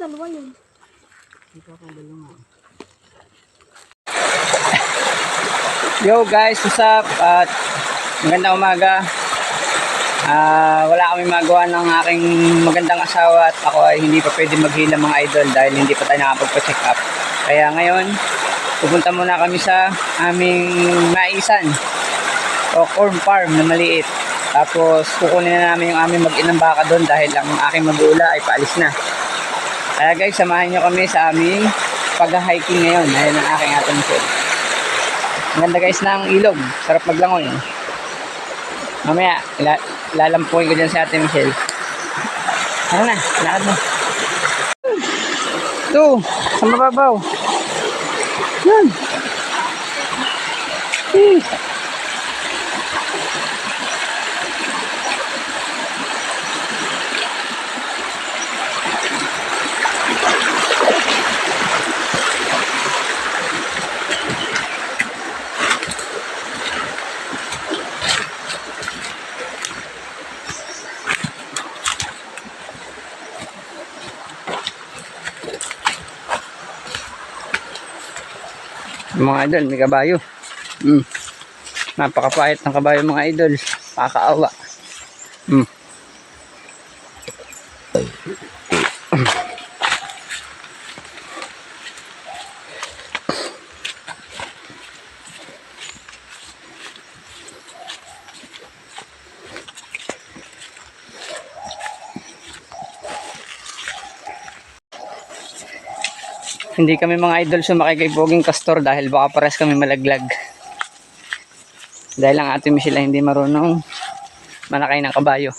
dalawa yun. Yo guys, what's up? At magandang umaga. Ah, wala kami magawa ng aking magandang asawa at ako ay hindi pa pwede maghila mga idol dahil hindi pa tayo nakapagpa-check up. Kaya ngayon, pupunta muna kami sa aming maisan o corn farm na maliit. Tapos kukunin na namin yung aming mag-inang baka doon dahil ang aking mag-uula ay paalis na. Kaya guys, samahan nyo kami sa aming pag-hiking ngayon. Ayan ang aking atong food. Ang ganda guys ng ilog. Sarap maglangoy. Mamaya, ila lalampuin ko dyan sa ate Michelle. Ano na, lakad mo. Ito, sa mababaw. Yan. Eh. Mga idol, may kabayo. Mm. Napakapait ng kabayo mga idol. Pakaawa. Mm. Hindi kami mga idol sumakay kay Poging Castor dahil baka pares kami malaglag. Dahil ang Michelle ay hindi marunong manakay ng kabayo.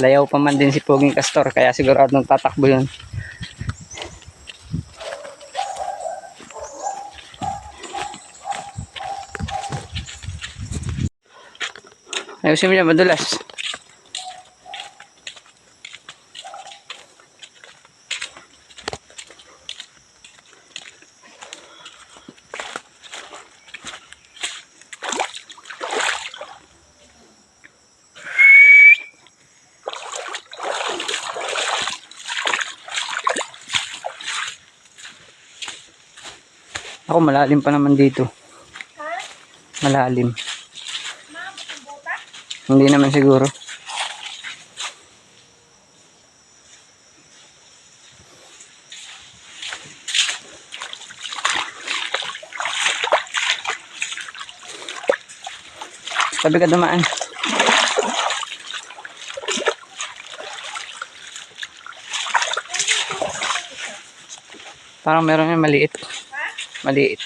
Layaw pa man din si Poging Castor kaya siguradong tatakbo yun. Ayusin mo yan, madulas. Ako malalim pa naman dito. Ha? Malalim. Hindi naman siguro. Sabi ka dumaan. Parang meron yung maliit. Maliit.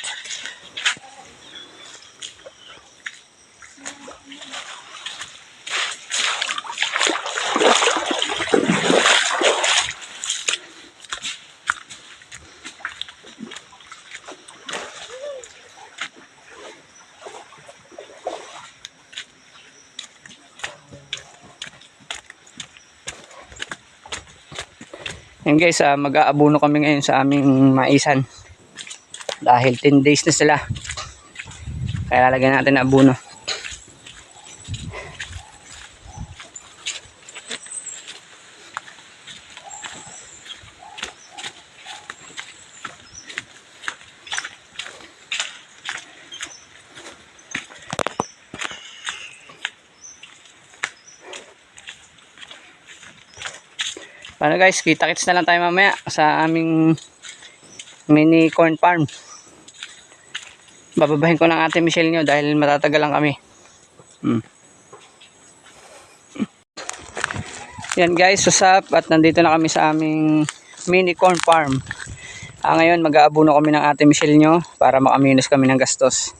Yan guys, ah, mag-aabuno kami ngayon sa aming maisan. Dahil 10 days na sila. Kaya lalagyan natin ng abuno. Paano guys, kita-kits na lang tayo mamaya sa aming mini corn farm. Bababahin ko ng ate Michelle nyo dahil matatagal lang kami. Hmm. Yan guys, susap at nandito na kami sa aming mini corn farm. Ah, ngayon mag-aabuno kami ng ate Michelle nyo para makaminos kami ng gastos.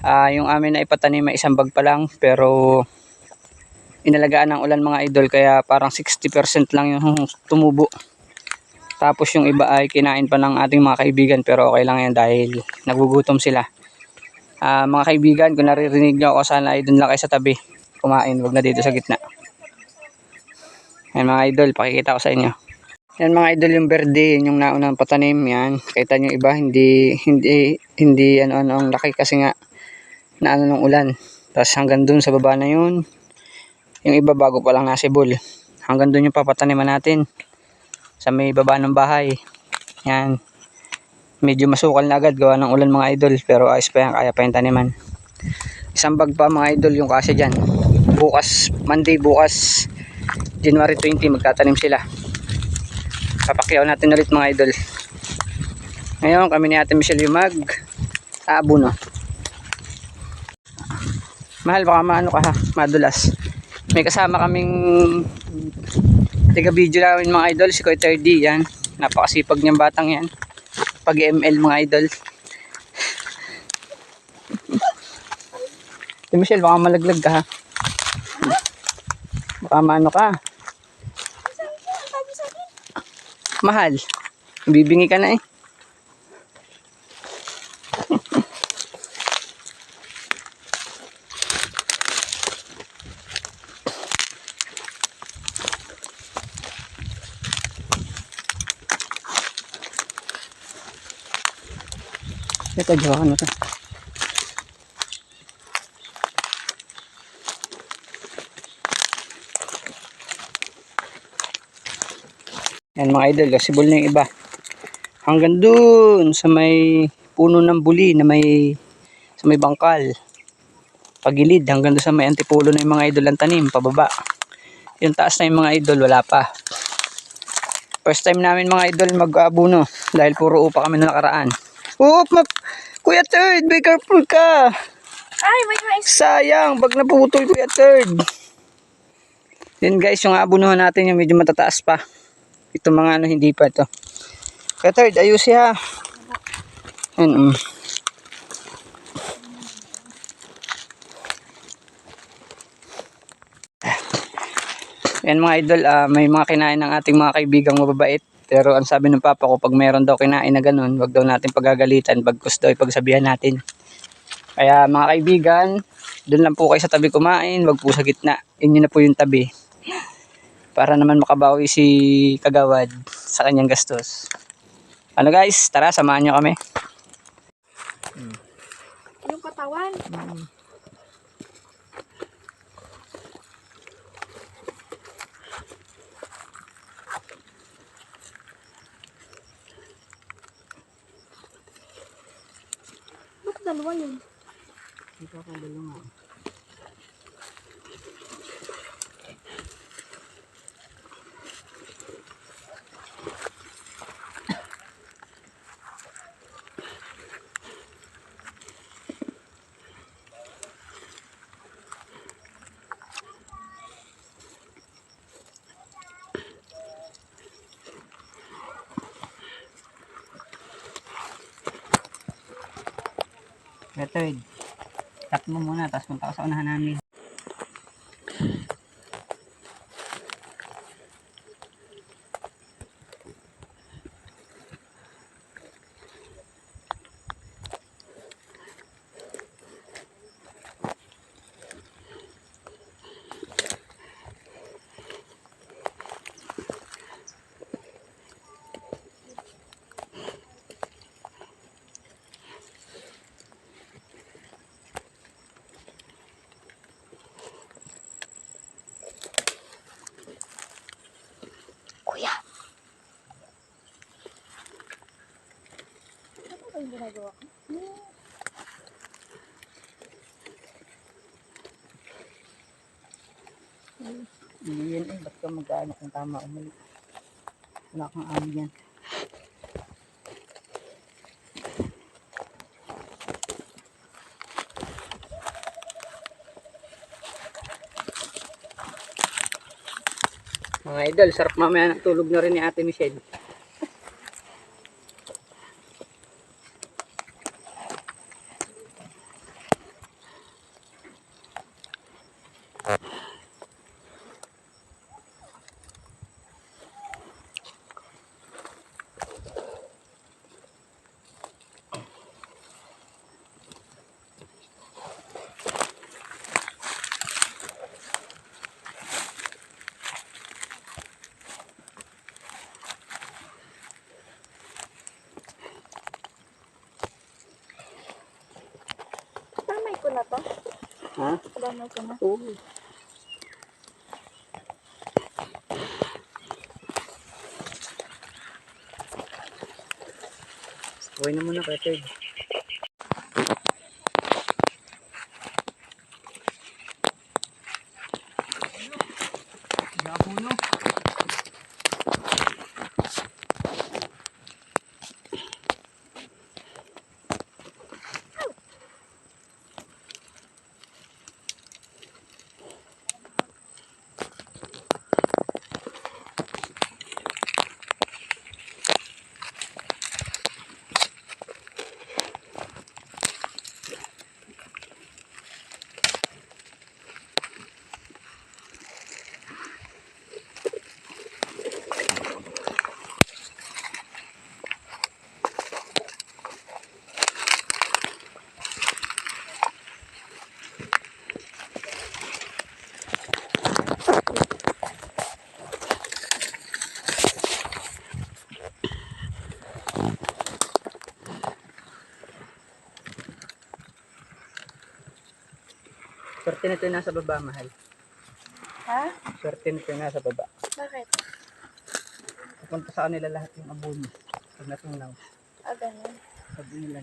Ah, yung amin na ipatanim ay isang bag pa lang pero inalagaan ng ulan mga idol kaya parang 60% lang yung tumubo. Tapos yung iba ay kinain pa ng ating mga kaibigan pero okay lang yan dahil nagugutom sila. Ah, mga kaibigan, kung naririnig nyo ako sana ay dun lang kayo sa tabi. Kumain, wag na dito sa gitna. Yan mga idol, pakikita ko sa inyo. Yan mga idol yung berde, yun yung naunang patanim yan. Kita nyo iba, hindi, hindi, hindi ano, ano, ang laki kasi nga na ano ng ulan. Tapos hanggang dun sa baba na yun. Yung iba bago pa lang nasibol. Hanggang dun yung papataniman natin. Sa may baba ng bahay. Yan. Medyo masukal na agad gawa ng ulan mga idol. Pero ayos pa yan. Kaya pa yung taniman. Isang bag pa mga idol yung kasi dyan. Bukas, Monday bukas, January 20 magtatanim sila. Papakyaw natin ulit mga idol. Ngayon kami ni Ate Michelle yung mag aabuno. Mahal baka maano ka ha, madulas. May kasama kaming taga video namin mga idol, si Koy 3D yan. Napakasipag niyang batang yan. Pag ML mga idol. Si Michelle, baka malaglag ka ha. Baka maano ka. Mahal. Bibingi ka na eh. Ito, jowa na to. Yan mga idol, gasibol na yung iba. Hanggang dun sa may puno ng buli na may sa may bangkal. Pagilid hanggang dun sa may antipulo na yung mga idol ang tanim, pababa. Yung taas na yung mga idol, wala pa. First time namin mga idol mag-abuno dahil puro upa kami na nakaraan. Oop, map! Kuya Third, be careful ka! Ay, may mais. Sayang, pag naputol Kuya Third. Yan guys, yung abunuhan natin yung medyo matataas pa. Ito mga ano, hindi pa ito. Kuya Third, ayusin ha. Yan, um. Yan mga idol, ah, may mga kinain ng ating mga kaibigang mababait. Pero ang sabi ng papa ko, pag meron daw kinain na ganun, wag daw natin pagagalitan, bagkus daw ipagsabihan natin. Kaya mga kaibigan, doon lang po kayo sa tabi kumain, wag po sa gitna. Inyo na po yung tabi. Para naman makabawi si Kagawad sa kanyang gastos. Ano guys, tara samahan nyo kami. Yung katawan. Ba't dalawa yun? Ito, tap mo muna, tapos punta ka sa unahan namin. Yung ginagawa ko? Hindi yan eh, ba't ka mag-ano kung tama o mali? Wala kang ano yan. Mga idol, sarap mamaya ng tulog na rin ni Ate Michelle. Ko na to. Ha? Dami ko na. Oo. Uwi na muna kaya Swerte nito yung nasa baba, mahal. Ha? Swerte nito yung nasa baba. Bakit? Pupunta sa kanila lahat yung abono. Pag natunaw, Ah, ganun. sabi nila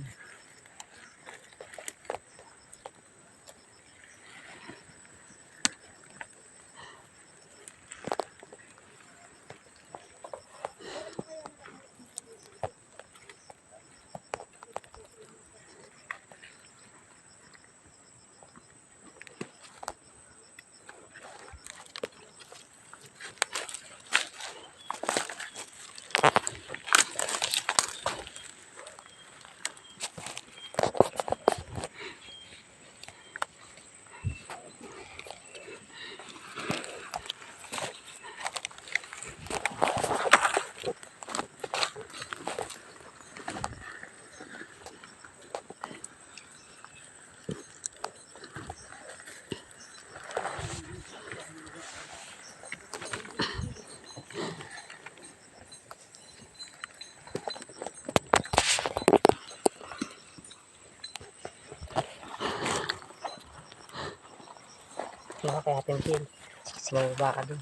kaya ating kill? Bumaba ka dun.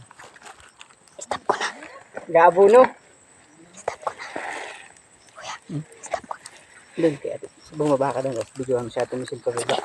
Stop ko na. Gabo, no? Stop ko na. Kuya, stop ko na. Doon kaya. Bumaba ka dun. Bigyan mo siya tumisil pa baba.